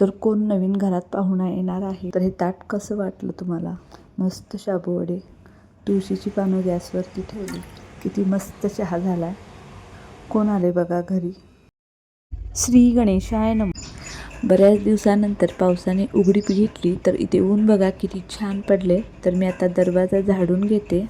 तर कोण नवीन घरात पाहुणा येणार आहे? तर हे ताट कसं वाटलं तुम्हाला? मस्त शाबू वडे. तुळशीची पानं गॅसवरती ठेवली. किती मस्त चहा झाला कोण आले बघा घरी? श्री गणेशाय नम. बऱ्याच दिवसानंतर पावसाने उघडीप घेतली तर इथे ऊन बघा किती छान पडले. तर मी आता दरवाजा झाडून घेते.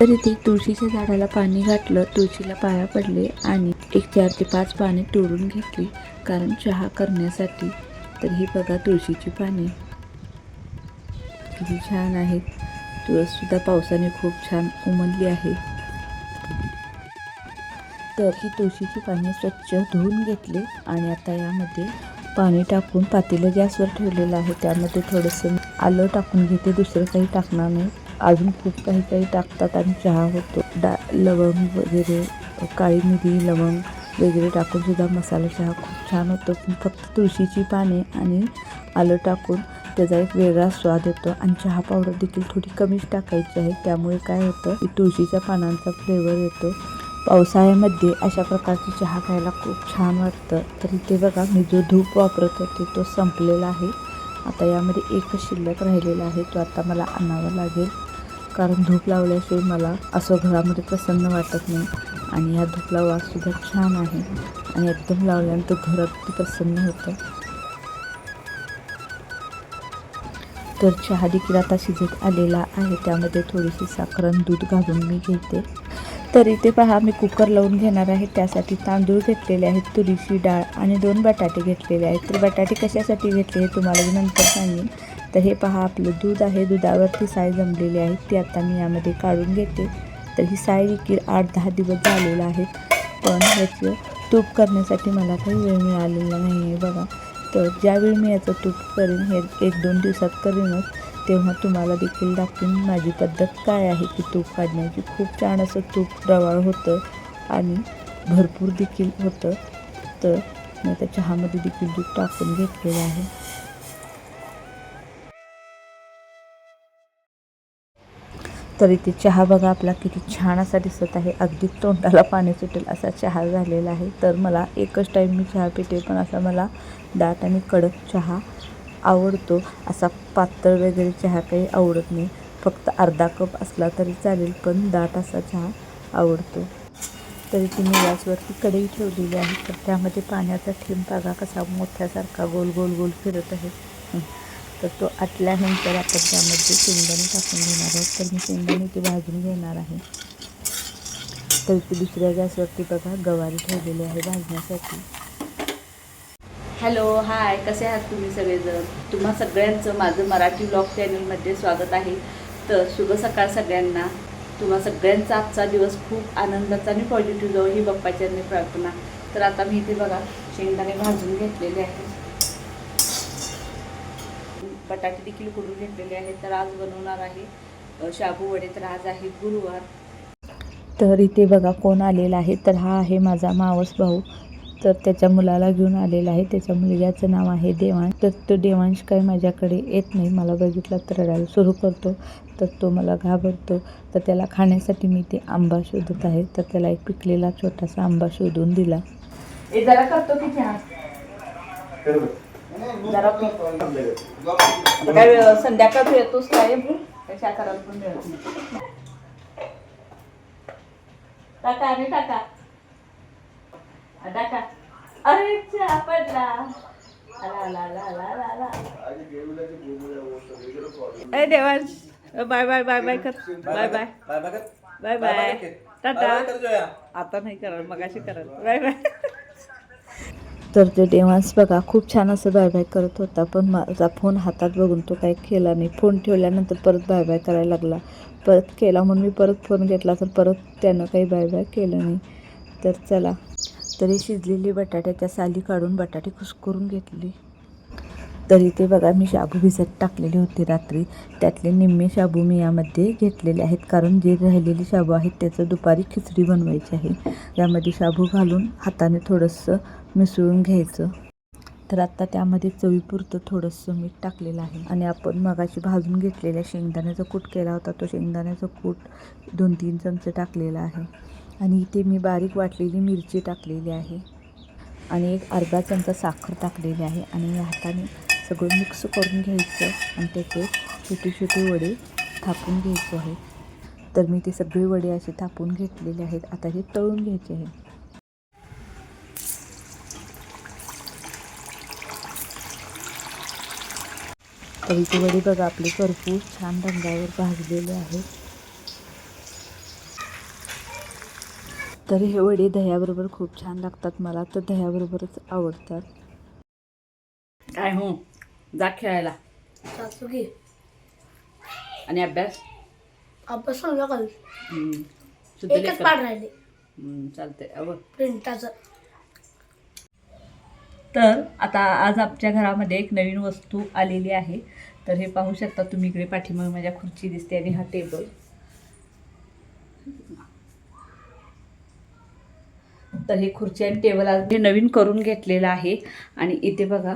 तर इथे तुळशीच्या झाडाला पाणी घातलं तुळशीला पाया पडले आणि एक चार ते पाच पाने तोडून घेतली. कारण चहा करण्यासाठी. तर ही बघा तुळशीची पाने. किती छान आहेत. तुळससुद्धा पावसाने खूप छान उमलली आहे. तर ही तुळशीची पाने स्वच्छ धुवून घेतले आणि आता यामध्ये पाणी टाकून पातेलं गॅसवर ठेवलेलं आहे. त्यामध्ये थोडंसं आलं टाकून घेते. दुसरं काही टाकणार नाही. अजून खूप काही काही टाकतात आणि चहा होतो. डा लवंग वगैरे काळी मिरी लवंग वगैरे टाकून सुद्धा मसाला चहा खूप छान होतो. फक्त तुळशीची पाने आणि आलं टाकून त्याचा एक वेगळा स्वाद येतो. आणि चहा पावडर देखील थोडी कमीच टाकायची आहे. त्यामुळे काय होतं की तुळशीच्या पानांचा फ्लेवर येतो. पावसाळ्यामध्ये अशा प्रकारची चहा खायला खूप छान वाटतं. तर इथे बघा मी जो धूप वापरत होते तो संपलेला आहे. आता यामध्ये एकच शिल्लक राहिलेला आहे. तो आता मला आणावा लागेल. कारण धूप लावल्याशिवाय मला असं घरामध्ये प्रसन्न वाटत नाही. आणि हा धूपला वाससुद्धा छान आहे. आणि एकदम लावल्यानंतर घर अगदी प्रसन्न होतं. तर चहा देखील आता शिजत आलेला आहे. त्यामध्ये थोडीशी साखर आणि दूध घालून मी घेते. तर इथे पहा मी कुकर लावून घेणार आहे. त्यासाठी तांदूळ घेतलेले आहेत तुरीची डाळ आणि दोन बटाटे घेतलेले आहेत. तर बटाटे कशासाठी घेतले हे तुम्हाला मी नंतर सांगेन. तर हे पहा आपलं दूध आहे दुधावरती साय जमलेली आहे ती आता मी यामध्ये काढून घेते. तर ही साय देखील आठ दहा दिवस झालेला आहे. पण ह्याचं तूप करण्यासाठी मला काही वेळ मिळालेला नाही आहे बघा. तर ज्यावेळी मी याचं तूप करेन हे एक दोन दिवसात करेनच तेव्हा तुम्हाला देखील दाखवून माझी पद्धत काय आहे की तूप काढण्याची. खूप छान असं तूप रवाळ होतं आणि भरपूर देखील होतं. तर मी त्या चहामध्ये देखील दूध टाकून घेतलेलं आहे. तर इथे चहा बघा आपला किती छान असा दिसत आहे. अगदी तोंडाला पाणी सुटेल असा चहा झालेला आहे. तर मला एकच टाईम मी चहा पिते पण असा मला दाट आणि कडक चहा आवडतो. असा पातळ वगैरे चहा काही आवडत नाही. फक्त अर्धा कप असला तरी चालेल पण दाट असा चहा आवडतो. तरी ती मी गॅसवरती कढई ठेवलेली आहे. तर त्यामध्ये पाण्याचा थेंब बघा कसा मोठ्यासारखा गोल गोल गोल फिरत आहे. तर तो आटल्यानंतर आपण त्यामध्ये शेंगदाणे टाकून घेणार आहोत तर मी शेंगदाणे ते भाजून घेणार आहे. तर इथे दुसऱ्या गॅसवरती बघा गवारी ठेवलेली आहे भाजण्यासाठी. Hello hi. कसे आहात तुम्ही सगळेजण? तुम्हा सगळ्यांचं माझं मराठी ब्लॉग चॅनलमध्ये स्वागत आहे. तर शुभ सकाळ सगळ्यांना. तुम्हा सगळ्यांचा आजचा दिवस खूप आनंदाचा आणि पॉझिटिव्ह जाऊ ही बाप्पाच्या प्रार्थना. तर आता मी इथे बघा शेंगदाणे भाजून घेतलेले आहे बटाटे देखील कुडून घेतलेले आहेत तर आज बनवणार आहे शाबू वडे तर आज आहे गुरुवार. तर इथे बघा कोण आलेला आहे तर हा आहे माझा मावस भाऊ. तर त्याच्या मुलाला घेऊन आलेला आहे त्याच्या मुलग्याचं नाव आहे देवांश. तर तो देवांश काही माझ्याकडे येत नाही मला बघितला तर रडायला सुरू करतो. तर तो मला घाबरतो. तर त्याला खाण्यासाठी मी ते आंबा शोधत आहे. तर त्याला एक पिकलेला छोटासा आंबा शोधून दिला. ए जरा करतो की जरा काय संध्याकाळ येतोस काय कशा करायला पण मिळत नाही. टाका आणि टाका. टाका. अरे पडला. Devansh. Bye bye bye bye कर. Bye bye. Bye bye Tata. आता नाही करत मगाशी करत बाय बाय. तर ते देवांस बघा खूप छान असं बाय बाय करत होता. पण माझा फोन हातात बघून तो काही केला नाही. फोन ठेवल्यानंतर परत बाय बाय करायला लागला. परत केला म्हणून मी परत फोन घेतला तर परत त्यानं काही बाय बाय केलं नाही. तर चला. तरी शिजलेली बटाट्याच्या साली काढून बटाटे कुस्करून घेतली. तरी ते बघा मी शाबू भिजत टाकलेले होते रात्री. त्यातले निम्मे शाबू मी यामध्ये घेतलेले आहेत. कारण जे राहिलेले शाबू आहेत त्याचं दुपारी खिचडी बनवायची आहे. यामध्ये शाबू घालून हाताने थोडंसं मिसळून घ्यायचं. तर आत्ता त्यामध्ये चवीपुरतं थोडंसं मीठ टाकलेलं आहे. आणि आपण मगाशी भाजून घेतलेल्या शेंगदाण्याचा कूट केला होता. तो शेंगदाण्याचा कूट दोन तीन चमचे टाकलेला आहे. आणि इथे मी बारीक वाटलेली मिरची टाकलेली आहे. आणि एक अर्धा चमचा साखर टाकलेली आहे. आणि या हाताने सगळं मिक्स करून घ्यायचं आणि त्याचे छोटे छोटे वडे थापून घ्यायचे आहे तर मी ते सगळे वडे असे थापून घेतलेले आहेत. आता हे तळून घ्यायचे आहे. तर इथे वडे बघा आपले भरपूर छान रंगावर भाजलेले आहेत. तर हे वडे दह्याबरोबर खूप छान लागतात मला तर दह्याबरोबरच आवडतात. काय हो? जा खेळायला. सासुकी आणि अभ्यास? अभ्यास संध्याकाळी हम्म. शुद्ध एकच लेकर. पाठ राहिले. हम्म, चालतंय. अव प्रिंटाचं. तर आता आज आमच्या घरामध्ये एक नवीन वस्तू आलेली आहे. तर हे पाहू शकता तुम्ही इकडे पाठीमागे माझ्या खुर्ची दिसते आणि हा टेबल. तर हे खुर्ची आणि टेबल आज मी नवीन करून घेतलेलं आहे. आणि इथे बघा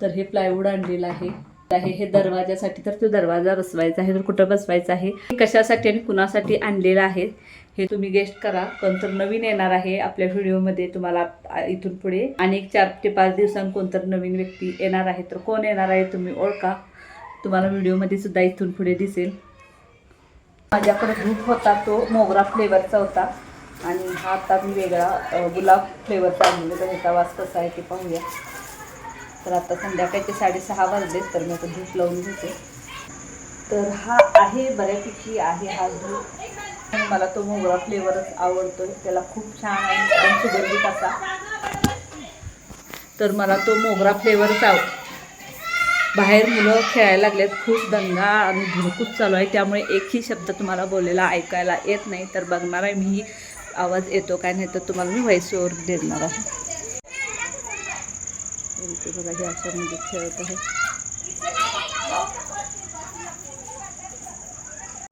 तर हे प्लायवूड आणलेलं आहे. आहे हे दरवाजासाठी तर तो दरवाजा बसवायचा आहे. तर कुठं बसवायचा आहे? कशासाठी आणि कुणासाठी आणलेलं आहे? हे तुम्ही गेस्ट करा. कोणतर नवीन येणार आहे आपल्या व्हिडिओमध्ये तुम्हाला इथून पुढे. आणि एक चार ते पाच दिवसांत कोणतर नवीन व्यक्ती येणार आहे. तर कोण येणार आहे तुम्ही ओळखा. तुम्हाला व्हिडिओमध्ये सुद्धा इथून पुढे दिसेल. माझ्याकडे धूप होता. तो मोगरा फ्लेवरचा होता. आणि हा आता मी वेगळा गुलाब फ्लेवरचा आणलेला तर वास कसा आहे ते पाहूया. तर आता संध्याकाळचे साडेसहा वाजले तर मी आता धूप लावून घेते. तर हा आहे बऱ्यापैकी आहे हा धूप. मला तो मोगरा फ्लेवरच आवडतो त्याला खूप छान आहे. सुगंधित असा. तर मला तो मोगरा फ्लेवरच आव बाहेर मुलं खेळायला लागलेत. खूप दंगा आणि धुरकूस चालू आहे. त्यामुळे एकही शब्द तुम्हाला बोललेला ऐकायला येत नाही. तर बघणार आहे मी आवाज येतो काय नाही तर तुम्हाला मी व्हॉइस ओवर देणार आहे. तर इथे बघा हे अशा म्हणजे खेळत आहे.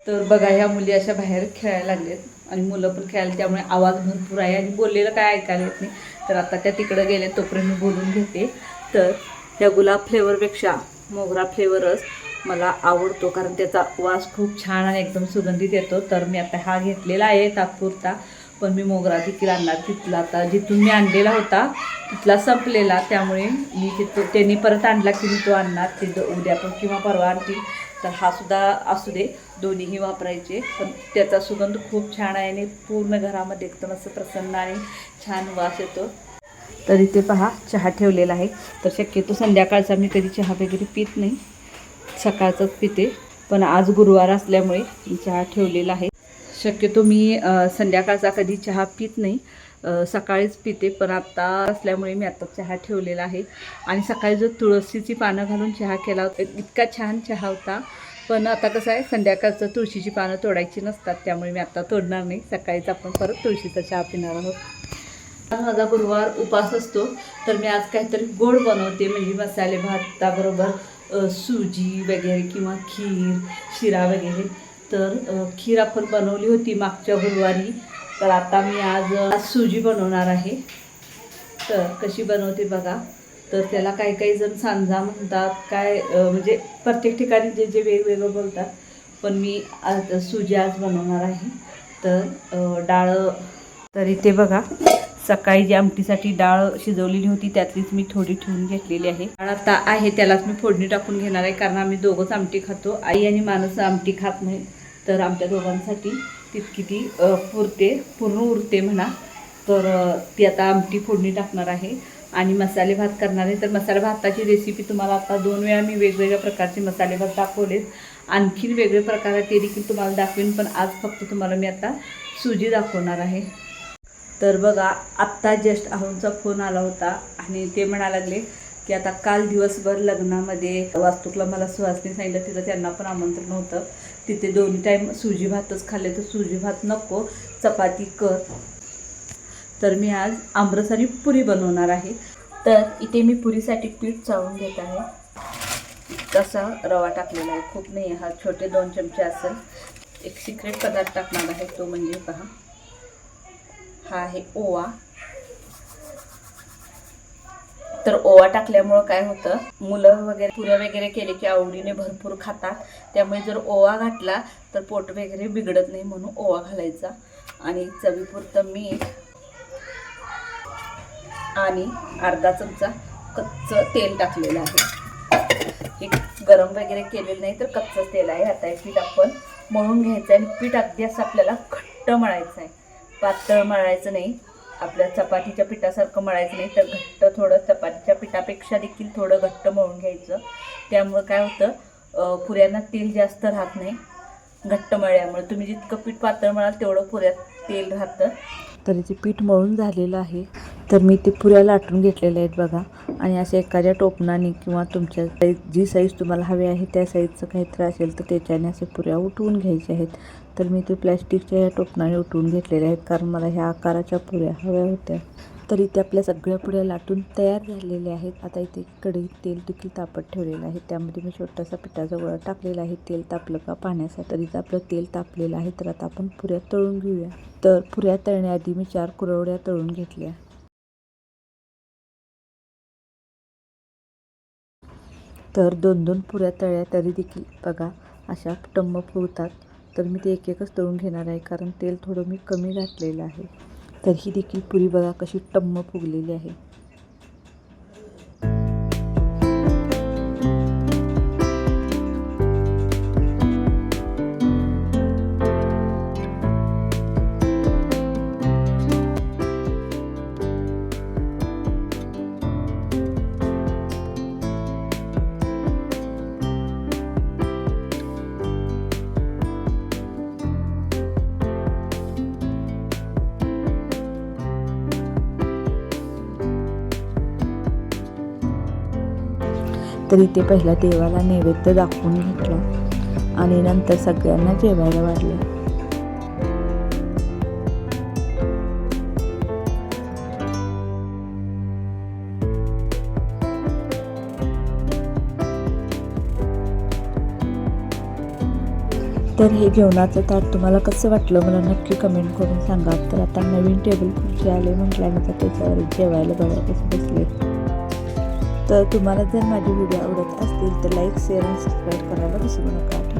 तर बघा ह्या मुली अशा बाहेर खेळायला लागलेत आणि मुलं पण खेळायला त्यामुळे आवाज भरपूर आहे आणि बोललेलं काय ऐकायला येत नाही. तर आता त्या तिकडं गेले तोपर्यंत मी बोलून घेते. तर ह्या गुलाब फ्लेवरपेक्षा मोगरा फ्लेवरच मला आवडतो कारण त्याचा वास खूप छान आणि एकदम सुगंधित येतो. तर मी आता हा घेतलेला आहे तात्पुरता. पण मी मोगरा देखील आणणार तिथला आता जिथून मी आणलेला होता तिथला संपलेला. त्यामुळे मी तिथं त्यांनी परत आणला की मी तो आणणार. तिथं उद्या पण किंवा परवा आणतील. तर हा सुद्धा असू दे. दोन्हीही वापरायचे. पण त्याचा सुगंध खूप छान आहे आणि पूर्ण घरामध्ये एकदम असं प्रसन्न आणि छान वास येतो. तर इथे पहा चहा ठेवलेला आहे. तर शक्यतो संध्याकाळचा मी कधी चहा वगैरे पित नाही. सकाळचाच पिते. पण आज गुरुवार असल्यामुळे मी चहा ठेवलेला आहे. शक्यतो मी संध्याकाळचा कधी चहा पित नाही. सकाळीच पिते पण आत्ता असल्यामुळे मी आता चहा ठेवलेला आहे. आणि सकाळी जो तुळशीची पानं घालून चहा केला होता इतका छान चहा होता. पण आता कसं आहे संध्याकाळचं तुळशीची पानं तोडायची नसतात त्यामुळे मी आत्ता तोडणार नाही. सकाळीच आपण परत तुळशीचा चहा पिणार आहोत. माझा गुरुवार उपास असतो तर मी आज काहीतरी गोड बनवते. म्हणजे मसाले भाताबरोबर सुजी वगैरे किंवा खीर शिरा वगैरे. तर खीर आपण बनवली होती मागच्या गुरुवारी. तर आता मी आज आज सुजी बनवणार आहे. तर कशी बनवते बघा. तर त्याला काही काही जण सांजा म्हणतात. काय म्हणजे प्रत्येक ठिकाणी जे जे वेगवेगळं बोलतात. पण मी आज सुजी आज बनवणार आहे. तर डाळ तर इथे बघा. सकाळी जी आमटीसाठी डाळ शिजवलेली होती त्यातलीच मी थोडी ठेवून घेतलेली आहे. डाळ आता आहे त्यालाच मी फोडणी टाकून घेणार आहे. कारण आम्ही दोघंच आमटी खातो. आई आणि माणसं आमटी खात नाही तर आमच्या दोघांसाठी तितकी ती पुरते पूर्ण उरते म्हणा. तर ती आता आमटी फोडणी टाकणार आहे आणि मसाले भात करणार आहे. तर मसाले भाताची रेसिपी तुम्हाला आता दोन वेळा मी वेगवेगळ्या प्रकारचे मसाले भात दाखवलेत. आणखीन वेगळे प्रकार आहेत ते देखील तुम्हाला दाखवेन पण आज फक्त तुम्हाला मी आता सुजी दाखवणार आहे. तर बघा आत्ता जस्ट अरुणचा फोन आला होता आणि ते म्हणा लागले की आता काल दिवसभर लग्नामध्ये वास्तूकला मला सुहासने सांगितलं तिथं त्यांना पण आमंत्रण होतं. तिथे दोन टाईम सुजी भातच खाल्ले तर सुजी भात नको चपाती कर. तर मी आज आमरस पुरी बनवणार आहे. तर इथे मी पुरीसाठी पीठ चाळून घेत आहे. तसा रवा टाकलेला आहे. खूप नाही हा छोटे दोन चमचे असेल. एक सिक्रेट पदार्थ टाकणार आहे तो म्हणजे पहा. हा आहे ओवा. तर ओवा टाकल्यामुळं काय होतं? मुलं वगैरे पुऱ्या वगैरे केले की आवडीने भरपूर खातात. त्यामुळे जर ओवा घातला तर पोट वगैरे बिघडत नाही म्हणून ओवा घालायचा. आणि चवीपुरतं मीठ आणि अर्धा चमचा कच्चं तेल टाकलेलं आहे. हे गरम वगैरे केलेलं नाही तर कच्चं तेल आहे. आता हे पीठ आपण मळून घ्यायचं आहे आणि पीठ अगदी असं आपल्याला घट्ट मळायचं आहे. पातळ मळायचं नाही. आपल्या चपातीच्या पिठासारखं मळायचं नाही तर घट्ट थोडं चपातीच्या पिठापेक्षा देखील थोडं घट्ट मळून घ्यायचं. त्यामुळं काय होतं पुऱ्यांना तेल जास्त राहत नाही घट्ट मळल्यामुळे. तुम्ही जितकं पीठ पातळ मळाल तेवढं पुऱ्यात तेल राहतं. तर ते पीठ मळून झालेलं आहे. तर मी ते पुऱ्या लाटून घेतलेले आहेत बघा. आणि अशा एखाद्या टोपणाने किंवा तुमच्या साईज जी साईज तुम्हाला हवी आहे त्या साईजचं काहीतरी असेल तर त्याच्याने असे पुऱ्या उठवून घ्यायच्या आहेत. तर मी ते प्लॅस्टिकच्या ह्या टोपणाने उठवून घेतलेल्या आहेत कारण मला ह्या आकाराच्या पुऱ्या हव्या होत्या. तर इथे आपल्या सगळ्या पुऱ्या लाटून तयार झालेल्या आहेत. आता इथे कढईत तेल देखील तापत ठेवलेलं आहे. त्यामध्ये मी छोटासा पिठाचा गोळा टाकलेला आहे. तेल तापलं का पाण्यासाठी तर इथं आपलं तेल तापलेलं आहे. तर आता आपण पुऱ्या तळून घेऊया. तर पुऱ्या तळण्याआधी मी चार कुरवड्या तळून घेतल्या. तर दोन दोन पुऱ्या तळ्या तरी देखील. बघा अशा टम्म फुगतात तर मी ते एक एकच तळून घेणार आहे कारण तेल थोडं मी कमी घातलेलं आहे. तर ही देखील पुरी बघा कशी टम्म फुगलेली आहे. तर इथे पहिला देवाला नैवेद्य दाखवून घेतला आणि नंतर सगळ्यांना जेवायला वाढलं. तर हे जेवणाचं ताट तुम्हाला कसं वाटलं मला नक्की कमेंट करून सांगा. तर आता नवीन टेबल खुर्ची आले म्हटल्यानंतर त्याच्यावर जेवायला बघायला कसं बसले. तर तुम्हाला जर माझे व्हिडिओ आवडत असतील तर लाईक शेअर आणि सबस्क्राईब करायला विसरू नका.